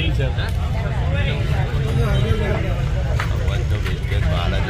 Corinthians. Otherwise, they'll be dead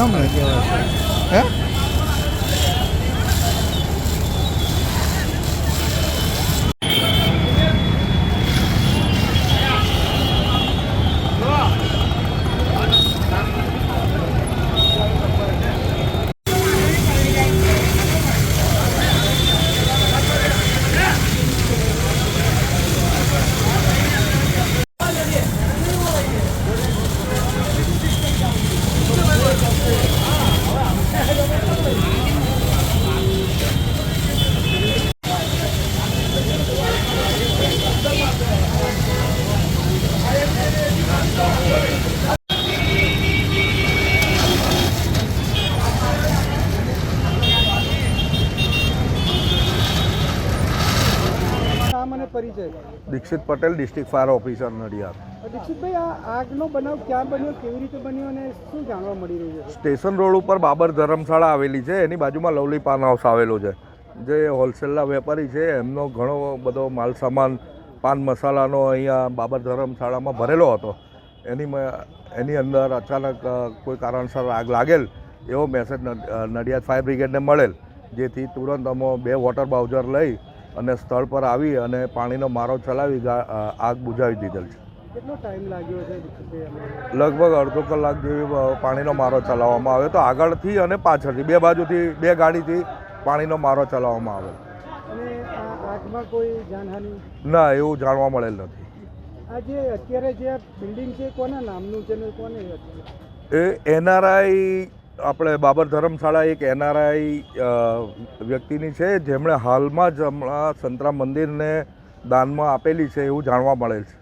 નામ અને પરિચય? Dixit Patel district fire officer Nadiad. દીક્ષિતભાઈ આ આગનો બનાવ ક્યાં બન્યો કેવી રીતે બન્યો અને શું જાણવા મળી રહ્યું છે? સ્ટેશન રોડ ઉપર બાબર ધર્મશાળા આવેલી છે એની બાજુમાં લવલી પાન હાઉસ આવેલો છે. જે હોલસેલના વેપારી છે એમનો ઘણો બધો માલ સામાન પાન મસાલાનો અહીંયા બાબર ધર્મશાળામાં ભરેલો હતો. એની એની અંદર અચાનક કોઈ કારણસર આગ લાગેલ એવો મેસેજ નડિયાદ ફાયર બ્રિગેડને મળેલ. જેથી તુરંત અમે બે વોટર બાઉઝર લઈ અને સ્થળ પર આવી અને પાણીનો મારો ચલાવી આગ બુઝાવી દીધેલ છે. કેટલો ટાઈમ લાગ્યો છે લગભગ અડધો કલાક જેવી પાણીનો મારો ચલાવવામાં આવ્યો. તો આગળથી અને પાછળથી બે બાજુથી બે ગાડીથી પાણીનો મારો ચલાવવામાં આવ્યો. ના એવું જાણવા મળેલ નથી. આ અત્યારે જે બિલ્ડિંગ છે કોના નામનું છે કોને એ? એનઆરઆઈ આપણે બાબર ધર્મશાળા એક એનઆરઆઈ વ્યક્તિની છે. જેમણે હાલમાં જ હમણાં સંતરામ મંદિરને દાનમાં આપેલી છે એવું જાણવા મળેલ છે.